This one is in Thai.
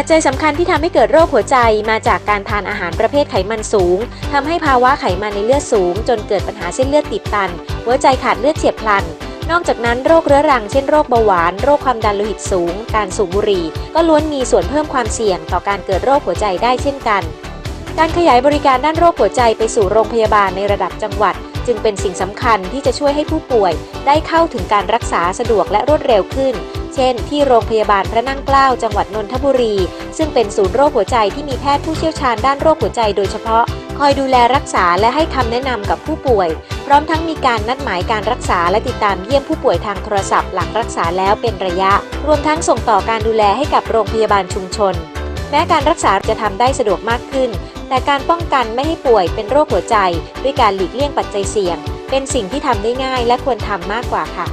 ปัจจัยสำคัญที่ทำให้เกิดโรคหัวใจมาจากการทานอาหารประเภทไขมันสูงทำให้ภาวะไขมันในเลือดสูง จนเกิดปัญหาเส้นเลือดตีบตัน หัวใจขาดเลือดเฉียบพลัน นอกจากนั้นโรคเรื้อรังเช่นโรคเบาหวาน โรคความดันโลหิตสูง การสูบบุหรี่ ก็ล้วนมีส่วนเพิ่มความเสี่ยงต่อการเกิดโรคหัวใจได้เช่นกัน การขยายบริการด้านโรคหัวใจไปสู่โรงพยาบาลในระดับจังหวัด จึงเป็นสิ่งสำคัญที่จะช่วยให้ผู้ป่วย ได้เข้าถึงการรักษาสะดวกและรวดเร็วขึ้น ช่น ที่โรงพยาบาลพระนั่งเกล้าจังหวัดนนทบุรี ซึ่งเป็นศูนย์โรคหัวใจที่มีแพทย์ผู้เชี่ยวชาญด้านโรคหัวใจโดยเฉพาะ คอยดูแลรักษาและให้คำแนะนำกับผู้ป่วย พร้อมทั้งมีการนัดหมายการรักษาและติดตามเยี่ยมผู้ป่วยทางโทรศัพท์หลังรักษาแล้วเป็นระยะ รวมทั้งส่งต่อการดูแลให้กับโรงพยาบาลชุมชน แม้การรักษาจะทำได้สะดวกมากขึ้น แต่การป้องกันไม่ให้ป่วยเป็นโรคหัวใจ ด้วยการหลีกเลี่ยงปัจจัยเสี่ยง เป็นสิ่งที่ทำได้ง่ายและควรทำมากกว่าค่ะ